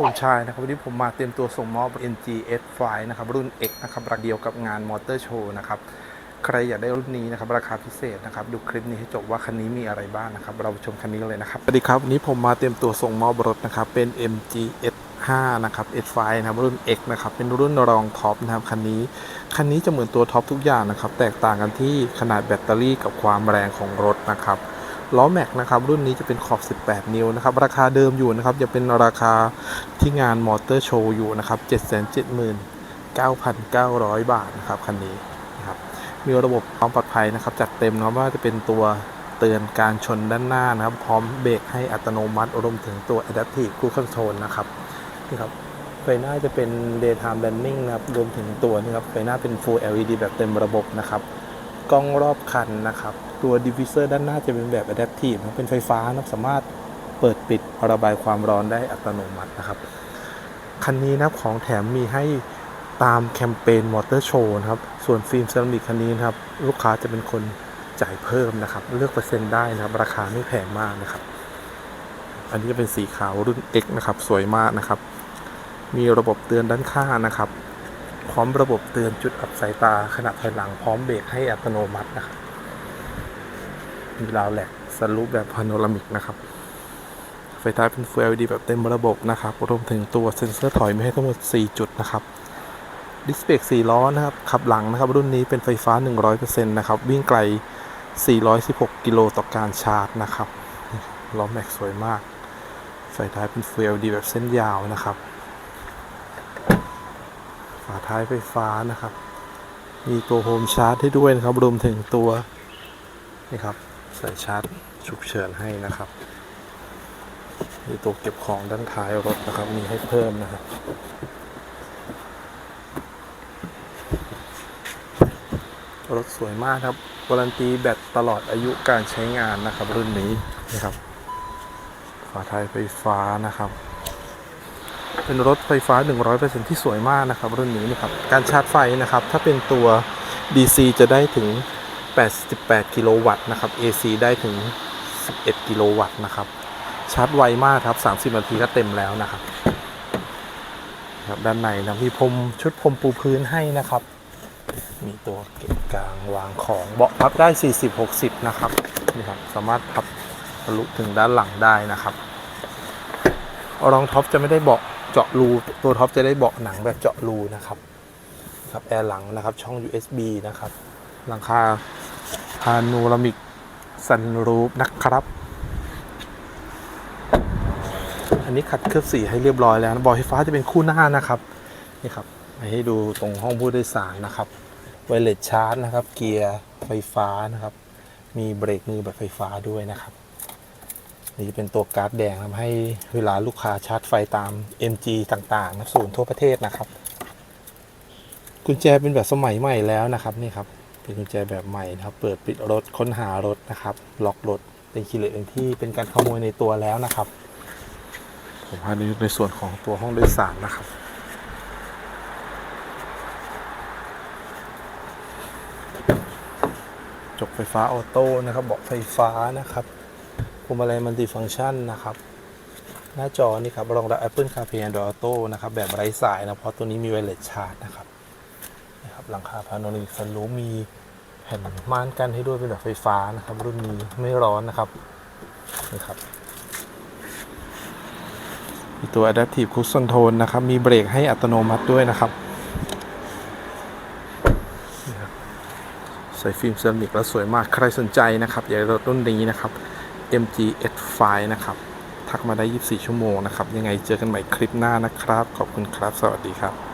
ผมชายนะครับวันนี้ผมมาเตรียมตัวส่งมอบ NGS ไฟนะครับรุ่น X นะครับราคเดียวกับงานมอเตอร์โชว์นะครับใครอยากได้รุ่นนี้นะครับราคาพิเศษนะครับดูคลิปนี้ให้จบว่าคันนี้มีอะไรบ้างนะครับเราชมคันนี้กันเลยนะครับสวัสดีครับวันนี้ผมมาเตรียมตัวส่งมอบรถนะครับเป็น MGS 5 นะครับ S5 นะครับรุ่น X นะครับเป็นรุ่นรองท็อปนะครับคันนี้คันนี้จะเหมือนตัวท็อปทุกอย่างนะครับแตกต่างกันที่ขนาดแบตเตอรี่กับความแรงของรถนะครับ ล้อแม็กนะครับรุ่นนี้จะเป็นขอบ 18 นิ้วนะครับราคาเดิมอยู่นะครับจะเป็นราคาที่งานมอเตอร์โชว์อยู่นะครับ779,900 บาทนะครับคันนี้นะครับมีระบบความปลอดภัยนะครับจัดเต็มนะว่าจะเป็นตัวเตือนการชนด้านหน้านะครับ พร้อมเบรกให้อัตโนมัติรวมถึงตัว Adaptive Cruise Control นะครับนี่ครับไฟหน้าจะเป็น Daytime Running นะครับรวมถึงตัวนี่ครับไฟหน้าเป็น Full LED แบบเต็มระบบนะครับ กล้องรอบคันนะครับ ตัวดิฟฟิเซอร์ด้านหน้าจะเป็นแบบ Adaptive นะเป็นไฟฟ้านะครับสามารถเปิดปิดระบายความร้อนได้อัตโนมัตินะครับ คันนี้นะของแถมมีให้ตามแคมเปญมอเตอร์โชว์นะครับ ส่วนฟิล์มเซรามิกคันนี้นะครับ ลูกค้าจะเป็นคนจ่ายเพิ่มนะครับ เลือกเปอร์เซ็นต์ได้นะครับ ราคาไม่แพงมากนะครับ อันนี้จะเป็นสีขาวรุ่น X นะครับ สวยมากนะครับ มีระบบเตือนด้านข้างนะครับ พร้อมระบบเตือนจุดอับสายตาขณะถอยหลังพร้อมเบรกให้อัตโนมัตินะครับมีราวแหลกสลูปแบบพาโนรามิกนะครับ ไฟท้ายเป็น Full LED แบบเต็มระบบนะครับรวมถึงตัวเซ็นเซอร์ถอยมีให้ทั้งหมด 4 จุดนะครับดิสเบรก4ล้อนะครับขับหลังนะครับ รุ่นนี้เป็นไฟฟ้า 100%นะครับ วิ่งไกล 416 กิโลต่อการชาร์จนะครับล้อแม็กสวยมาก ไฟท้ายเป็น Full LED แบบเส้นยาวนะครับ ฝาท้ายไฟฟ้านะครับ มีตัวโฮมชาร์จให้ด้วยนะครับ รวมถึงตัวนี่ครับใส่ชาร์จฉุกเฉินให้นะครับ มีตัวเก็บของด้านท้ายรถนะครับ มีให้เพิ่มนะครับรถสวยมากครับการันตีแบตตลอดอายุการใช้งานนะครับ รุ่นนี้นะครับ ฝาท้ายไฟฟ้านะครับ เป็นรถไฟฟ้า 100%ที่สวยมากนะครับ รุ่นนี้นะครับ การชาร์จไฟนะครับ ถ้าเป็นตัว DC จะได้ถึง 88 กิโลวัตต์นะครับ AC ได้ถึง 11 กิโลวัตต์นะครับ ชาร์จไวมากครับ 30 นาทีก็เต็มแล้วนะครับครับด้านในนะมีพรมชุดพรมปูพื้นให้นะครับ มีตัวเก็บกลางวางของเบาะพับได้ 40-60 นะครับนี่ครับสามารถพับทะลุถึงด้านหลังได้นะครับรองท็อปจะไม่ได้เบาะ เจาะรูตัวท็อปจะได้เบาะหนังแบบเจาะรูนะครับครับแอร์หลังนะครับช่อง USB นะครับ หลังคาพาโนรามิกซันรูฟนะครับ อันนี้ขัดเคลือบสีให้เรียบร้อยแล้วนะเบาะไฟฟ้าจะเป็นคู่หน้านะครับนี่ครับให้ดูตรงห้องผู้โดยสารนะครับไวเลสชาร์จนะครับ เกียร์ไฟฟ้านะครับ มีเบรกมือแบบไฟฟ้าด้วยนะครับ นี่จะเป็นตัวการ์ดแดงทำให้เวลาลูกค้าชาร์จไฟตาม MG ต่างๆนะศูนย์ทั่วประเทศนะครับ กุญแจเป็นแบบสมัยใหม่แล้วนะครับนี่ครับเป็นกุญแจแบบใหม่นะครับ เปิดปิดรถค้นหารถนะครับ ล็อกรถเป็นคีย์เลนที่เป็นการขโมยในตัวแล้วนะครับผมพาดูในส่วนของตัวห้องโดยสารนะครับจกไฟฟ้าออโต้นะครับเบาะไฟฟ้านะครับ พวงมาลัยมัลติฟังก์ชันนะครับ หน้าจอนี่ครับรองรับ Apple CarPlay Android Auto นะครับ แบบไร้สายนะเพราะตัวนี้มีไวเลสชาร์จนะครับนะครับหลังคาพาโนรามิกซันรูมีแผ่นม่านกันให้ด้วยเป็นแบบไฟฟ้านะครับ รุ่นนี้ไม่ร้อนนะครับนี่ครับมีตัว Adaptive Cruise Control นะครับ มีเบรกให้อัตโนมัติด้วยนะครับนี่ครับใส่ฟิล์มเซรามิกแล้วสวยมากใครสนใจนะครับ อยากได้รถรุ่นนี้นะครับ MG S5 นะครับ ทักมาได้ 24 ชั่วโมงนะครับ ยังไงเจอกันใหม่คลิปหน้านะครับ ขอบคุณครับ สวัสดีครับ